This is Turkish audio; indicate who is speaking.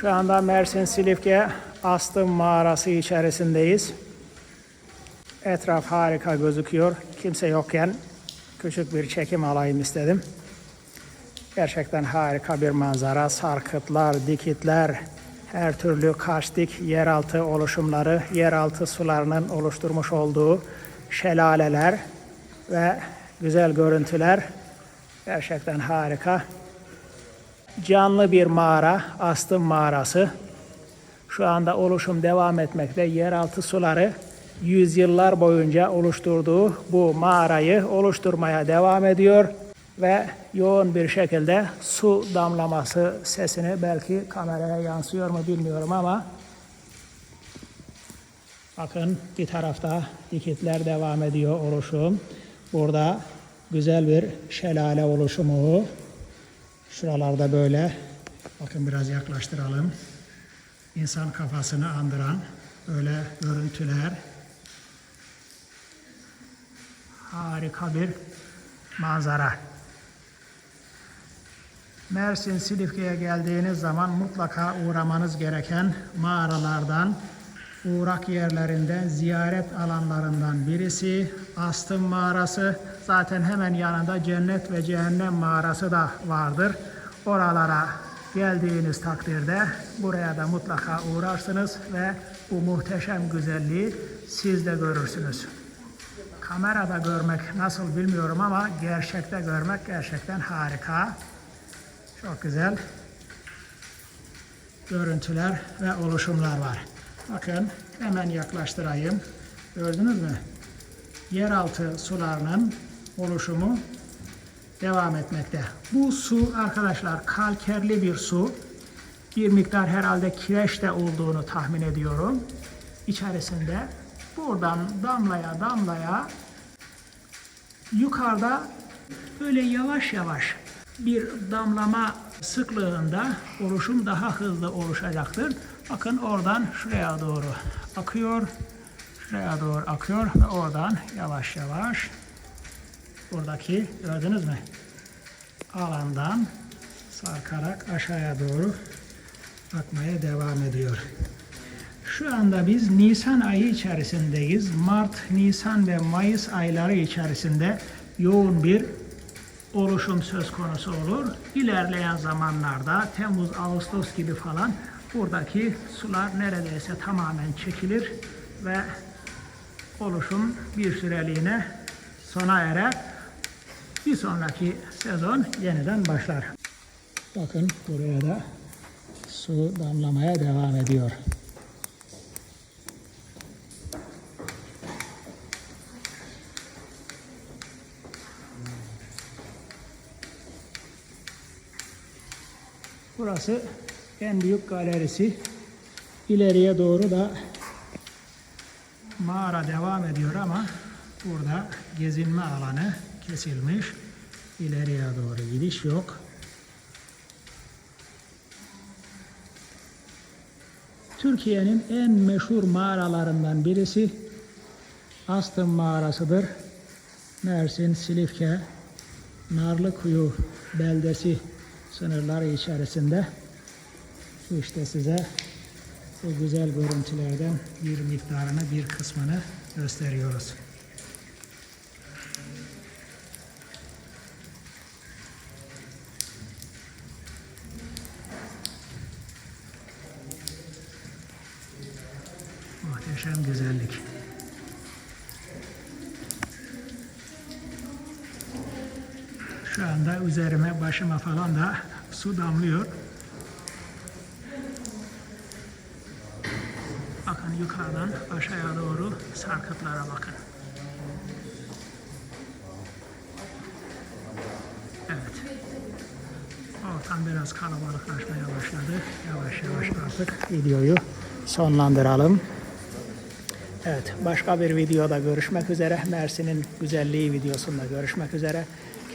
Speaker 1: Şu anda Mersin Silifke Astım mağarası içerisindeyiz. Etraf harika gözüküyor. Kimse yokken küçük bir çekim alayım istedim. Gerçekten harika bir manzara. Sarkıtlar, dikitler, her türlü karstik yeraltı oluşumları, yeraltı sularının oluşturmuş olduğu şelaleler ve güzel görüntüler gerçekten harika. Canlı bir mağara, Astım mağarası. Şu anda oluşum devam etmekte. Yeraltı suları yüzyıllar boyunca oluşturduğu bu mağarayı oluşturmaya devam ediyor ve yoğun bir şekilde su damlaması sesini belki kameraya yansıyor mu bilmiyorum ama bakın bir tarafta dikitler devam ediyor oluşum. Burada güzel bir şelale oluşumu. Şuralarda böyle bakın biraz yaklaştıralım. İnsan kafasını andıran böyle görüntüler. Harika bir manzara. Mersin Silifke'ye geldiğiniz zaman mutlaka uğramanız gereken mağaralardan, uğrak yerlerinden, ziyaret alanlarından birisi Astım Mağarası. Zaten hemen yanında Cennet ve Cehennem Mağarası da vardır. Oralara geldiğiniz takdirde buraya da mutlaka uğrarsınız ve bu muhteşem güzelliği siz de görürsünüz. Kamerada görmek nasıl bilmiyorum ama gerçekte görmek gerçekten harika. Çok güzel görüntüler ve oluşumlar var. Bakın hemen yaklaştırayım. Gördünüz mü? Yeraltı sularının oluşumu devam etmekte. Bu su arkadaşlar kalkerli bir su. Bir miktar herhalde kireç de olduğunu tahmin ediyorum. İçerisinde buradan damlaya damlaya yukarıda böyle yavaş yavaş bir damlama sıklığında oluşum daha hızlı oluşacaktır. Bakın oradan şuraya doğru akıyor. Şuraya doğru akıyor ve oradan yavaş yavaş buradaki gördünüz mü? Alandan sarkarak aşağıya doğru akmaya devam ediyor. Şu anda biz Nisan ayı içerisindeyiz. Mart, Nisan ve Mayıs ayları içerisinde yoğun bir oluşum söz konusu olur. İlerleyen zamanlarda Temmuz, Ağustos gibi falan buradaki sular neredeyse tamamen çekilir ve oluşum bir süreliğine sona erer. Bir sonraki sezon yeniden başlar. Bakın buraya da su damlamaya devam ediyor. Burası en büyük galerisi. İleriye doğru da mağara devam ediyor ama burada gezinme alanı kesilmiş. İleriye doğru gidiş yok. Türkiye'nin en meşhur mağaralarından birisi Astım Mağarası'dır. Mersin, Silifke, Narlıkuyu beldesi sınırları içerisinde işte size bu güzel görüntülerden bir miktarını, bir kısmını gösteriyoruz. Muhteşem güzellik. Şu anda üzerime, başıma falan da su damlıyor. Bakın yukarıdan aşağıya doğru sarkıtlara bakın. Evet. Ortam biraz kalabalıklaşmaya başladı. Yavaş yavaş artık videoyu sonlandıralım. Evet, başka bir videoda görüşmek üzere. Mersin'in güzelliği videosunda görüşmek üzere.